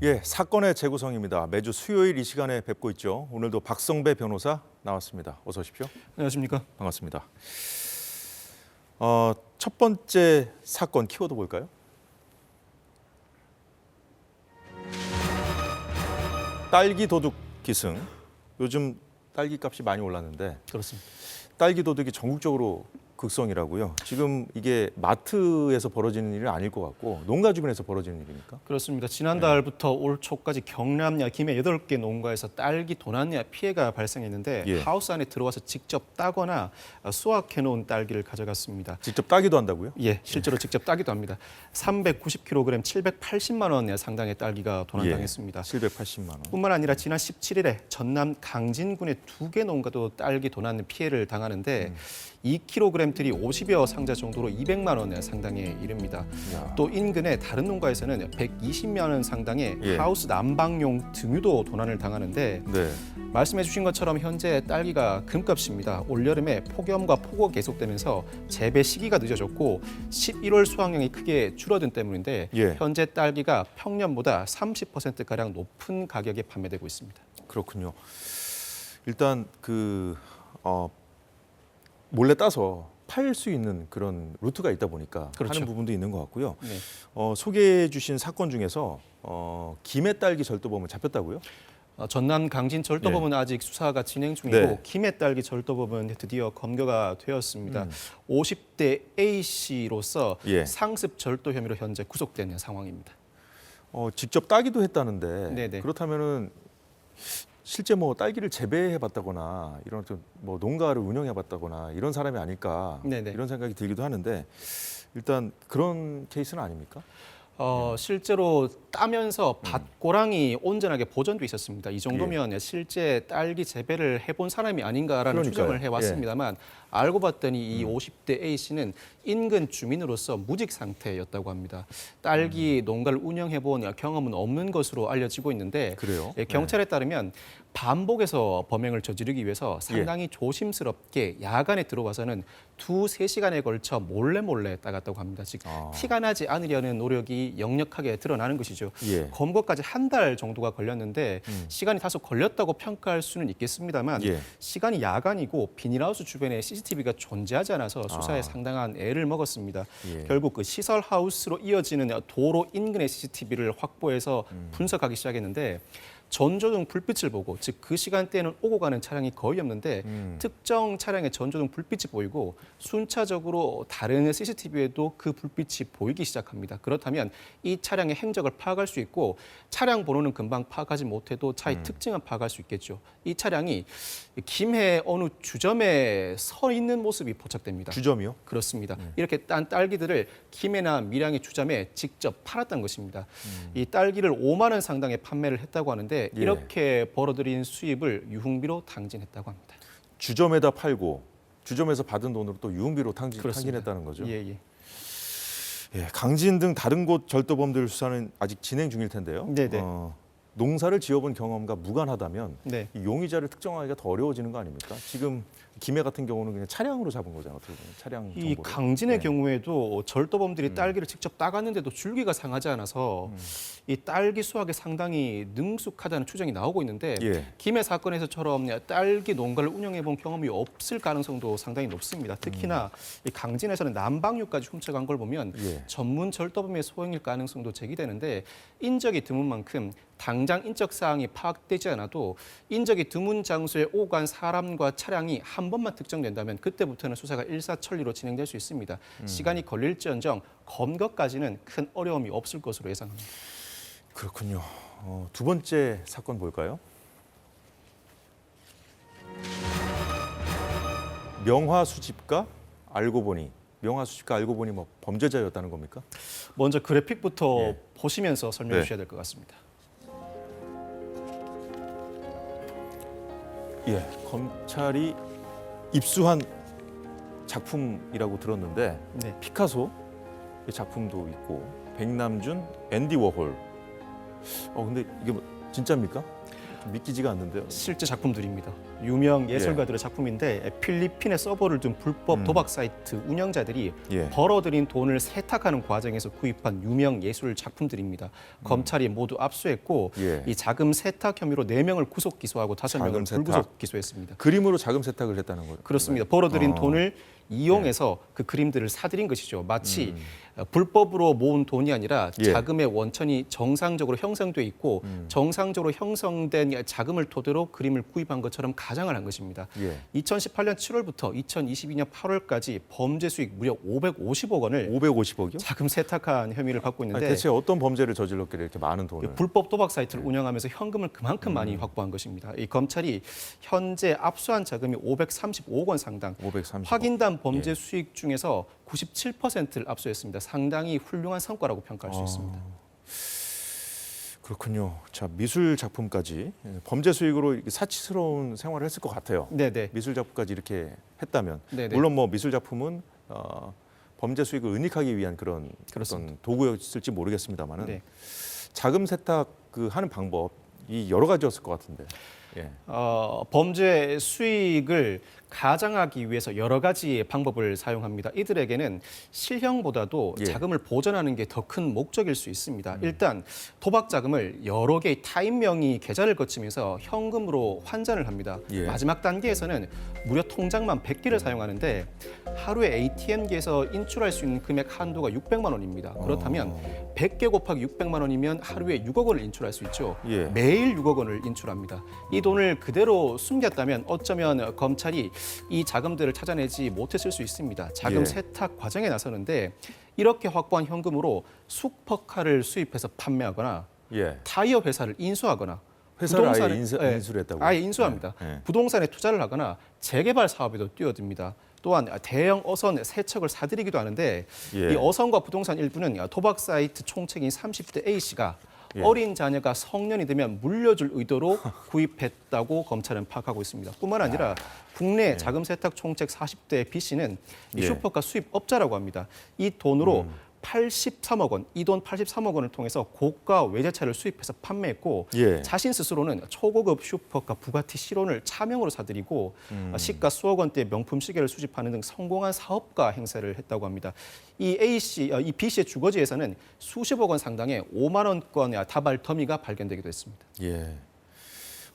예, 사건의 재구성입니다. 매주 수요일 이 시간에 뵙고 있죠. 오늘도 박성배 변호사 나왔습니다. 어서 오십시오. 안녕하십니까? 반갑습니다. 어, 첫 번째 사건 키워드 볼까요? 딸기 도둑 기승. 요즘 딸기 값이 많이 올랐는데 그렇습니다. 딸기 도둑이 전국적으로 극성이라고요. 지금 이게 마트에서 벌어지는 일은 아닐 것 같고 농가 주변에서 벌어지는 일입니까? 그렇습니다. 지난달부터 올 초까지 경남야 김해 8개 농가에서 딸기 도난야 피해가 발생했는데 예. 하우스 안에 들어와서 직접 따거나 수확해 놓은 딸기를 가져갔습니다. 직접 따기도 한다고요? 예, 실제로 직접 따기도 합니다. 390kg 780만 원 상당의 딸기가 도난당했습니다. 780만 원. 뿐만 아니라 지난 17일에 전남 강진군의 두 개 농가도 딸기 도난 피해를 당하는데 2kg 들이 50여 상자 정도로 200만 원 상당에 이릅니다. 야. 또 인근의 다른 농가에서는 120만 원 상당의 예. 하우스 난방용 등유도 도난을 당하는데 네. 말씀해 주신 것처럼 현재 딸기가 금값입니다. 올여름에 폭염과 폭우가 계속되면서 재배 시기가 늦어졌고 11월 수확량이 크게 줄어든 때문인데 예. 현재 딸기가 평년보다 30% 가량 높은 가격에 판매되고 있습니다. 그렇군요. 일단 그 어, 몰래 따서 팔 수 있는 그런 루트가 있다 보니까 그렇죠. 하는 부분도 있는 것 같고요. 네. 어, 소개해 주신 사건 중에서 어, 김해 딸기 절도범은 잡혔다고요? 어, 전남 강진 절도범은 아직 수사가 진행 중이고 네. 김해 딸기 절도범은 드디어 검거가 되었습니다. 음. 50대 A 씨로서 예. 상습 절도 혐의로 현재 구속된 상황입니다. 어, 직접 따기도 했다는데 네네. 그렇다면은 실제 뭐 딸기를 재배해 봤다거나 이런 좀뭐 농가를 운영해 봤다거나 이런 사람이 아닐까 네네. 이런 생각이 들기도 하는데 일단 그런 케이스는 아닙니까? 어, 실제로 따면서 밭고랑이 온전하게 보존돼 있었습니다. 이 정도면 실제 딸기 재배를 해본 사람이 아닌가라는 그러니까요. 추정을 해왔습니다만 알고 봤더니 이 50대 A 씨는 인근 주민으로서 무직 상태였다고 합니다. 딸기 농가를 운영해 본 경험은 없는 것으로 알려지고 있는데 그래요? 예, 경찰에 따르면 반복해서 범행을 저지르기 위해서 상당히 조심스럽게 야간에 들어와서는 두세 시간에 걸쳐 몰래 몰래 따갔다고 합니다. 즉 아. 티가 나지 않으려는 노력이 역력하게 드러나는 것이죠. 예. 검거까지 한 달 정도가 걸렸는데 음. 시간이 다소 걸렸다고 평가할 수는 있겠습니다만 예. 시간이 야간이고 비닐하우스 주변에 CCTV 가 존재하지 않아서 수사에 아. 상당한 애를 먹었습니다. 예. 결국 그 시설 하우스로 이어지는 도로 인근의 CCTV를 확보해서 음. 분석하기 시작했는데 전조등 불빛을 보고 즉 그 시간대에는 오고 가는 차량이 거의 없는데 음. 특정 차량의 전조등 불빛이 보이고 순차적으로 다른 CCTV에도 그 불빛이 보이기 시작합니다. 그렇다면 이 차량의 행적을 파악할 수 있고 차량 번호는 금방 파악하지 못해도 차의 음. 특징은 파악할 수 있겠죠. 이 차량이 김해 어느 주점에 서 있는 모습이 포착됩니다. 주점이요? 그렇습니다. 네. 이렇게 딴 딸기들을 김해나 밀양의 주점에 직접 팔았던 것입니다. 음. 이 딸기를 5만 원 상당에 판매를 했다고 하는데 예. 이렇게 벌어들인 수입을 유흥비로 당진했다고 합니다. 주점에다 팔고 주점에서 받은 돈으로 또 유흥비로 탕진. 탕진 했다는 거죠. 예, 예. 예, 강진 등 다른 곳 절도범들 수사는 아직 진행 중일 텐데요. 네네. 어, 농사를 지어본 경험과 무관하다면 네. 이 용의자를 특정하기가 더 어려워지는 거 아닙니까? 지금 김해 같은 경우는 그냥 차량으로 잡은 거잖아요. 어떻게 보면 차량 이 정보로. 강진의 네. 경우에도 절도범들이 음. 딸기를 직접 따갔는데도 줄기가 상하지 않아서 음. 이 딸기 수확에 상당히 능숙하다는 추정이 나오고 있는데 예. 김해 사건에서처럼 딸기 농가를 운영해 본 경험이 없을 가능성도 상당히 높습니다. 특히나 이 강진에서는 난방유까지 훔쳐간 걸 보면 음. 예. 전문 절도범의 소행일 가능성도 제기되는데 인적이 드문 만큼 당장 인적 사항이 파악되지 않아도 인적이 드문 장소에 오간 사람과 차량이 한 번만 특정된다면 그때부터는 수사가 일사천리로 진행될 수 있습니다. 음. 시간이 걸릴지언정 검거까지는 큰 어려움이 없을 것으로 예상합니다. 그렇군요. 어, 두 번째 사건 볼까요? 명화 수집가 알고 보니 명화 수집가 알고 보니 뭐 범죄자였다는 겁니까? 먼저 그래픽부터 예. 보시면서 설명해 네. 주셔야 될 것 같습니다. 예, 검찰이 입수한 작품이라고 들었는데 네. 피카소 의 작품도 있고 백남준, 앤디 워홀. 어 근데 이게 뭐 진짜입니까? 참 믿기지가 않는데요. 실제 작품들입니다. 유명 예술가들의 작품인데 필리핀에 서버를 둔 불법 음. 도박 사이트 운영자들이 예. 벌어들인 돈을 세탁하는 과정에서 구입한 유명 예술 작품들입니다. 검찰이 모두 압수했고 음. 예. 이 자금 세탁 혐의로 네명을 구속 기소하고 다섯 명을 자금 세탁. 불구속 기소했습니다. 그림으로 자금 세탁을 했다는 거예요. 그렇습니다. 벌어들인 어. 돈을 이용해서 그 그림들을 사들인 것이죠. 마치 음. 어, 불법으로 모은 돈이 아니라 예. 자금의 원천이 정상적으로 형성돼 있고 음. 정상적으로 형성된 자금을 토대로 그림을 구입한 것처럼 가장을 한 것입니다. 예. 2018년 7월부터 2022년 8월까지 범죄 수익 무려 550억 원을 550억이요? 자금 세탁한 혐의를 받고 아니, 있는데 대체 어떤 범죄를 저질렀길래 이렇게 많은 이 돈을? 불법 도박 사이트를 운영하면서 현금을 그만큼 많이 음. 확보한 것입니다. 이 검찰이 현재 압수한 자금이 535억 원 상당, 530억. 확인 된 범죄 예. 수익 중에서 97%를 압수했습니다. 상당히 훌륭한 성과라고 평가할 수 아. 있습니다. 그렇군요. 자 미술 작품까지 예, 범죄 수익으로 사치스러운 생활을 했을 것 같아요. 네, 네. 미술 작품까지 이렇게 했다면 네네. 물론 뭐 미술 작품은 어, 범죄 수익을 은닉하기 위한 그런 그렇습니다. 어떤 도구였을지 모르겠습니다만은 네. 자금 세탁 그 하는 방법 이 여러 가지였을 것 같은데. 예. 어, 범죄 수익을 가장하기 위해서 여러 가지 방법을 사용합니다. 이들에게는 실형보다도 예. 자금을 보전하는 게 더 큰 목적일 수 있습니다. 음. 일단 도박 자금을 여러 개의 타인 명의 계좌를 거치면서 현금으로 환전을 합니다. 예. 마지막 단계에서는 무려 통장만 100개를 사용하는데 하루에 ATM기에서 인출할 수 있는 금액 한도가 600만 원입니다. 그렇다면 어. 100개 곱하기 600만 원이면 하루에 6억 원을 인출할 수 있죠. 예. 매일 6억 원을 인출합니다. 이 돈을 그대로 숨겼다면 어쩌면 검찰이 이 자금들을 찾아내지 못했을 수 있습니다. 자금 예. 세탁 과정에 나서는데 이렇게 확보한 현금으로 슈퍼카를 수입해서 판매하거나 예. 타이어 회사를 인수하거나 회사를 아예 인수, 예, 인수를 했다고. 아예 인수합니다. 예, 예. 부동산에 투자를 하거나 재개발 사업에도 뛰어듭니다. 또한 대형 어선 세척을 사들이기도 하는데 예. 이 어선과 부동산 일부는 도박 사이트 총책인 30대 A 씨가 예. 어린 자녀가 성년이 되면 물려줄 의도로 구입했다고 검찰은 파악하고 있습니다. 뿐만 아니라 국내 자금 세탁 총책 40대 B 씨는 이 예. 슈퍼카 수입 업자라고 합니다. 이 돈으로 83억 원, 이 돈 83억 원을 통해서 고가 외제차를 수입해서 판매했고 예. 자신 스스로는 초고급 슈퍼카 부가티 시론을 차명으로 사들이고 음. 시가 수억 원대 명품 시계를 수집하는 등 성공한 사업가 행세를 했다고 합니다. 이 A 씨, 어, 이 B 씨의 주거지에서는 수십억 원 상당의 5만 원권의 다발 더미가 발견되기도 했습니다. 예.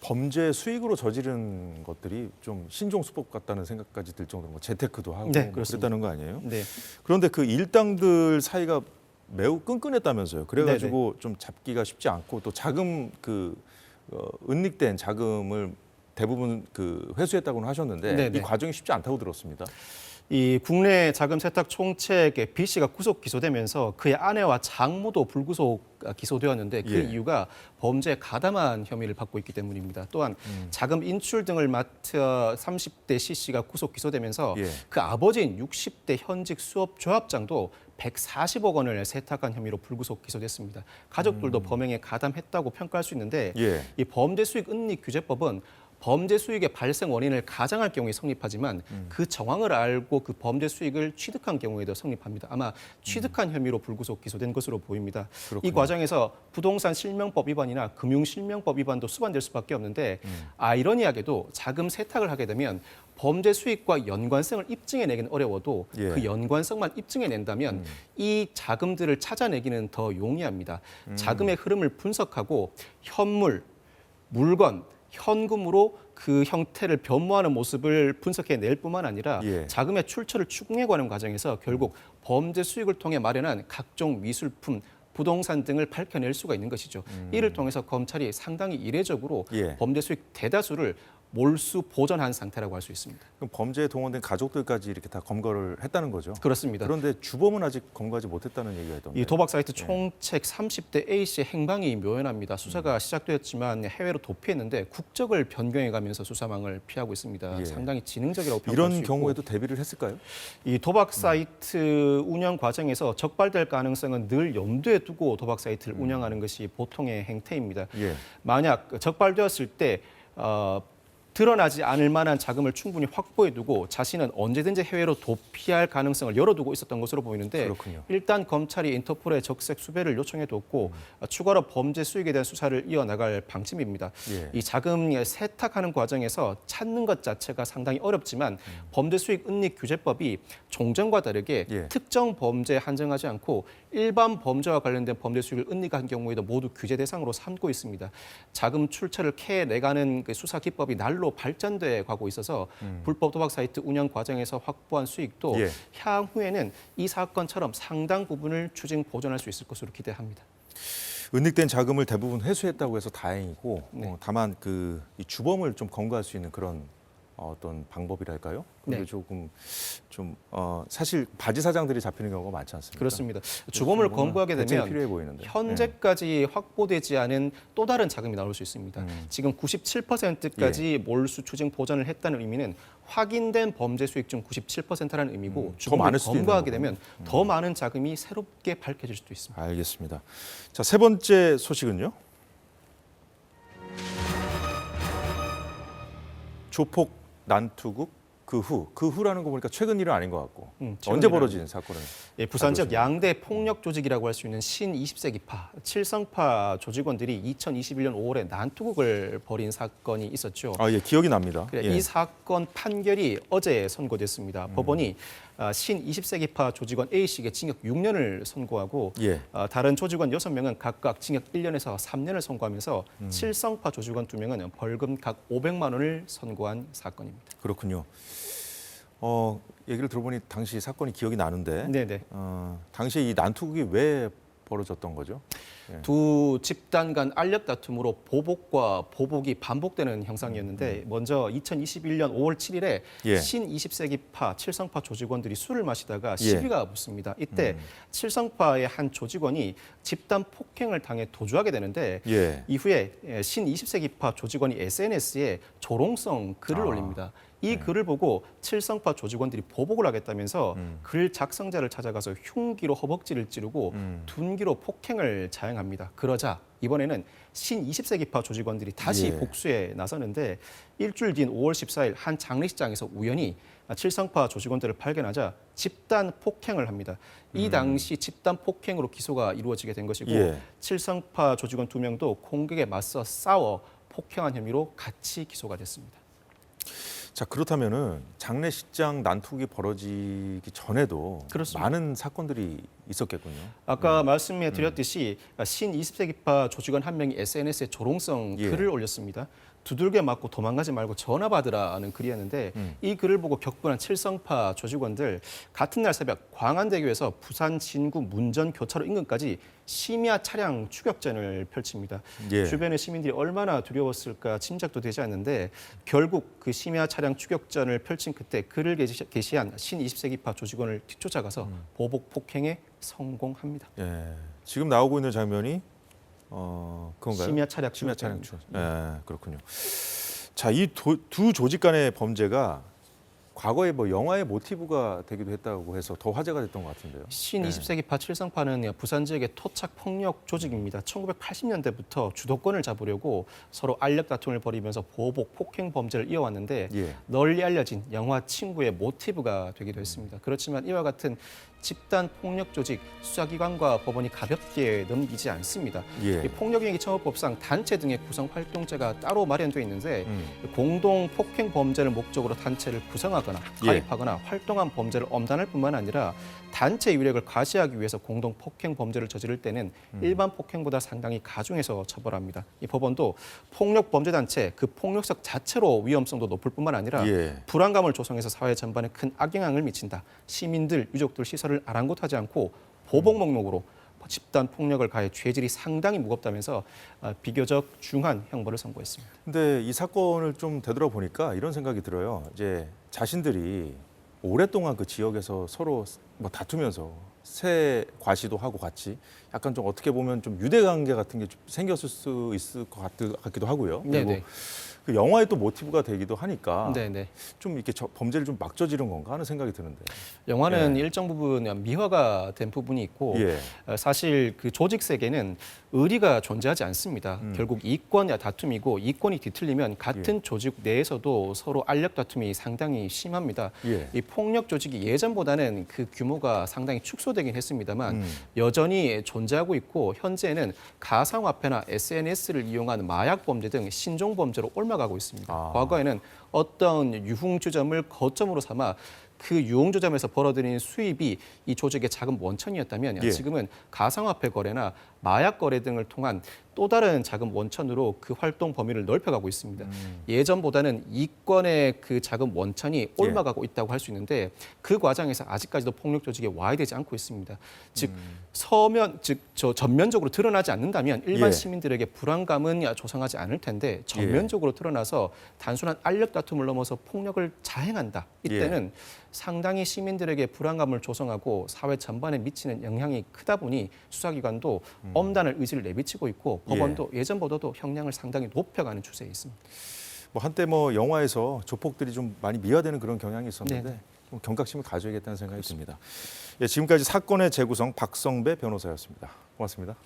범죄 수익으로 저지른 것들이 좀 신종수법 같다는 생각까지 들 정도로 뭐 재테크도 하고 네, 뭐. 그랬다는 거 아니에요? 네, 그런데 그 일당들 사이가 매우 끈끈했다면서요. 그래가지고 좀 잡기가 쉽지 않고 또 자금 그 어, 은닉된 자금을 대부분 그 회수했다고는 하셨는데 네네. 이 과정이 쉽지 않다고 들었습니다. 이 국내 자금 세탁 총책의 B 씨가 구속 기소되면서 그의 아내와 장모도 불구속 기소되었는데 그 예. 이유가 범죄에 가담한 혐의를 받고 있기 때문입니다. 또한 음. 자금 인출 등을 맡은 30대 C 씨가 구속 기소되면서 예. 그 아버지인 60대 현직 수업 조합장도 140억 원을 세탁한 혐의로 불구속 기소됐습니다. 가족들도 범행에 가담했다고 평가할 수 있는데 음. 예. 이 범죄 수익 은닉 규제법은 범죄 수익의 발생 원인을 가장할 경우에 성립하지만 음. 그 정황을 알고 그 범죄 수익을 취득한 경우에도 성립합니다. 아마 취득한 혐의로 불구속 기소된 것으로 보입니다. 이 음. 그렇군요. 과정에서 부동산 실명법 위반이나 금융 실명법 위반도 수반될 수밖에 없는데 음. 아이러니하게도 자금 세탁을 하게 되면 범죄 수익과 연관성을 입증해내기는 어려워도 예. 음. 그 연관성만 입증해낸다면 이 자금들을 찾아내기는 더 용이합니다. 음. 자금의 흐름을 분석하고 현물, 물건, 현금으로 그 형태를 변모하는 모습을 분석해낼 뿐만 아니라 예. 자금의 출처를 추궁해가는 과정에서 결국 범죄 수익을 통해 마련한 각종 미술품, 부동산 등을 밝혀낼 수가 있는 것이죠. 이를 통해서 검찰이 상당히 이례적으로 음. 예. 범죄 수익 대다수를 몰수 보전한 상태라고 할 수 있습니다. 그럼 범죄에 동원된 가족들까지 이렇게 다 검거를 했다는 거죠. 그렇습니다. 그런데 주범은 아직 검거하지 못했다는 얘기가 있던데. 이 도박 사이트 총책 30대 A 씨의 행방이 묘연합니다. 수사가 음. 시작되었지만 해외로 도피했는데 국적을 변경해가면서 수사망을 피하고 있습니다. 예. 상당히 지능적이라고 평가할 수 이런 경우에도 대비를 했을까요? 이 도박 사이트 운영 과정에서 적발될 가능성은 늘 염두에 두고 도박 사이트를 음. 운영하는 것이 보통의 행태입니다. 예. 만약 적발되었을 때 어, 드러나지 않을 만한 자금을 충분히 확보해 두고 자신은 언제든지 해외로 도피할 가능성을 열어두고 있었던 것으로 보이는데 그렇군요. 일단 검찰이 인터폴에 적색 수배를 요청해 뒀고 추가로 범죄 수익에 대한 수사를 이어나갈 방침입니다. 예. 이 자금 세탁하는 과정에서 찾는 것 자체가 상당히 어렵지만 범죄 수익 은닉 규제법이 종전과 다르게 예. 특정 범죄에 한정하지 않고 일반 범죄와 관련된 범죄 수익을 은닉한 경우에도 모두 규제 대상으로 삼고 있습니다. 자금 출처를 캐내가는 그 수사 기법이 날로 발전돼 가고 있어서 불법 도박 사이트 운영 과정에서 확보한 수익도 예. 향후에는 이 사건처럼 상당 부분을 추징 보존할 수 있을 것으로 기대합니다. 은닉된 자금을 대부분 회수했다고 해서 다행이고 네. 어, 다만 그이 주범을 좀 검거할 수 있는 그런 어떤 방법이랄까요? 그게 네. 조금 좀 어, 사실 바지 사장들이 잡히는 경우가 많지 않습니까? 그렇습니다. 주범을 검거하게 되면 필요해 보이는데. 현재까지 확보되지 않은 또 다른 자금이 나올 수 있습니다. 음. 지금 97%까지 예. 몰수 추징 보전을 했다는 의미는 확인된 범죄 수익 중 97%라는 의미고 음, 더 주범을 검거하게 거군요. 음. 되면 더 많은 자금이 새롭게 밝혀질 수도 있습니다. 알겠습니다. 자, 세 번째 소식은요. 조폭 난투국 그 후, 그 후라는 거 보니까 최근 일은 아닌 것 같고 음, 언제 벌어진 사건은? 예, 부산 지역. 양대 폭력 조직이라고 할 수 있는 신 20세기파 칠성파 조직원들이 2021년 5월에 난투극을 벌인 사건이 있었죠. 아, 예, 기억이 납니다. 그래, 예. 이 사건 판결이 어제 선고됐습니다. 법원이 아, 신 20세기파 조직원 A 씨에게 징역 6년을 선고하고 예. 아, 다른 조직원 6명은 각각 징역 1년에서 3년을 선고하면서 칠성파 조직원 2명은 벌금 각 500만 원을 선고한 사건입니다. 그렇군요. 어, 얘기를 들어보니 당시 사건이 기억이 나는데 네네. 어, 당시 이 난투극이 왜 벌어졌던 거죠? 예. 두 집단 간 알력 다툼으로 보복과 보복이 반복되는 형상이었는데 먼저 2021년 5월 7일에 예. 신 20세기파 칠성파 조직원들이 술을 마시다가 예. 시비가 붙습니다. 이때 칠성파의 한 조직원이 집단 폭행을 당해 도주하게 되는데 예. 이후에 신 20세기파 조직원이 SNS에 조롱성 글을 아, 올립니다. 이 글을 보고 칠성파 조직원들이 보복을 하겠다면서 음. 글 작성자를 찾아가서 흉기로 허벅지를 찌르고 음. 둔기로 폭행을 자행합니다. 그러자 이번에는 신 20세기파 조직원들이 다시 예. 복수에 나서는데 일주일 뒤인 5월 14일 한 장례식장에서 우연히 칠성파 조직원들을 발견하자 집단 폭행을 합니다. 이 당시 집단 폭행으로 기소가 이루어지게 된 것이고 음. 예. 칠성파 조직원 두 명도 공격에 맞서 싸워 폭행한 혐의로 같이 기소가 됐습니다. 자 그렇다면은 장례식장 난투극이 벌어지기 전에도 그렇습니다. 많은 사건들이 있었겠군요. 아까 음. 말씀해 드렸듯이 신 20세기파 조직원 한 명이 SNS에 조롱성 예. 글을 올렸습니다. 두들겨 맞고 도망가지 말고 전화 받으라는 글이었는데 음. 이 글을 보고 격분한 칠성파 조직원들 같은 날 새벽 광안대교에서 부산 진구 문전 교차로 인근까지 심야 차량 추격전을 펼칩니다. 예. 주변의 시민들이 얼마나 두려웠을까 짐작도 되지 않는데 결국 그 심야 차량 추격전을 펼친 그때 글을 게시- 게시한 신 20세기파 조직원을 뒤쫓아가서 음. 보복 폭행에 성공합니다. 예. 지금 나오고 있는 장면이 어 그건가요? 심야 차량 심야. 차량 추. 예, 그렇군요. 자, 이 두 조직 간의 범죄가 과거에 뭐 영화의 모티브가 되기도 했다고 해서 더 화제가 됐던 것 같은데요. 신 네. 20세기 파 칠성파는 부산 지역의 토착 폭력 조직입니다. 1980년대부터 주도권을 잡으려고 서로 알력 다툼을 벌이면서 보복 폭행 범죄를 이어왔는데 예. 널리 알려진 영화 친구의 모티브가 되기도 했습니다. 그렇지만 이와 같은 집단 폭력 조직 수사기관과 법원이 가볍게 넘기지 않습니다. 예. 이 폭력행위 처벌법상 단체 등의 구성 활동제가 따로 마련돼 있는데 음. 공동 폭행 범죄를 목적으로 단체를 구성하거나 예. 가입하거나 활동한 범죄를 엄단할 뿐만 아니라 단체 유력을 과시하기 위해서 공동 폭행 범죄를 저지를 때는 음. 일반 폭행보다 상당히 가중해서 처벌합니다. 이 법원도 폭력 범죄 단체 그 폭력성 자체로 위험성도 높을 뿐만 아니라 예. 불안감을 조성해서 사회 전반에 큰 악영향을 미친다. 시민들, 유족들 시설 을 아랑곳하지 않고 보복 목록으로 집단 폭력을 가해 죄질이 상당히 무겁다면서 아, 비교적 중한 형벌을 선고했습니다. 근데 이 사건을 좀 되돌아보니까 이런 생각이 들어요. 이제 자신들이 오랫동안 그 지역에서 서로 뭐 다투면서 새 과시도 하고 같이 약간 좀 어떻게 보면 좀 유대 관계 같은 게좀 생겼을 수 있을 것 같- 같기도 하고요. 그리고 네네. 그 영화의 또 모티브가 되기도 하니까 네네. 좀 이렇게 저- 범죄를 좀 막 저지른 건가 하는 생각이 드는데. 영화는 예. 일정 부분 미화가 된 부분이 있고 예. 어, 사실 그 조직 세계는 의리가 존재하지 않습니다. 음. 결국 이권의 다툼이고 이권이 뒤틀리면 같은 조직 내에서도 서로 알력 다툼이 상당히 심합니다. 예. 이 폭력 조직이 예전보다는 그 규모가 상당히 축소되긴 했습니다만 음. 여전히 존재하고 있고 현재는 가상화폐나 SNS를 이용한 마약 범죄 등 신종 범죄로 옮아가고 있습니다. 아. 과거에는 어떤 유흥주점을 거점으로 삼아 그 유흥주점에서 벌어들이는 수입이 이 조직의 자금 원천이었다면 예. 지금은 가상화폐 거래나 마약 거래 등을 통한 또 다른 자금 원천으로 그 활동 범위를 넓혀가고 있습니다. 음. 예전보다는 이권의 그 자금 원천이 예. 옮아가고 있다고 할 수 있는데 그 과정에서 아직까지도 폭력 조직이 와해되지 않고 있습니다. 즉 음. 서면 즉 저 전면적으로 드러나지 않는다면 일반 예. 시민들에게 불안감은 조성하지 않을 텐데 전면적으로 드러나서 단순한 알력 다툼을 넘어서 폭력을 자행한다. 예. 이때는 상당히 시민들에게 불안감을 조성하고 사회 전반에 미치는 영향이 크다 보니 수사기관도 엄단할 의지를 내비치고 있고 음. 예. 법원도 예 전보다도 형량을 상당히 높여가는 추세에 있습니다. 뭐 한때 뭐 영화에서 조폭들이 좀 많이 미화되는 그런 경향이 있었는데 네. 좀 경각심을 가져야겠다는 생각이 듭니다. 예, 지금까지 사건의 재구성 박성배 변호사였습니다. 고맙습니다.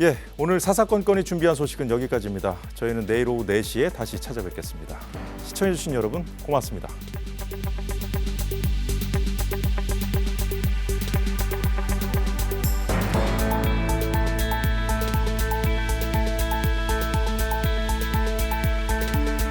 예, 오늘 사사건건이 준비한 소식은 여기까지입니다. 저희는 내일 오후 4시에 다시 찾아뵙겠습니다. 시청해주신 여러분 고맙습니다.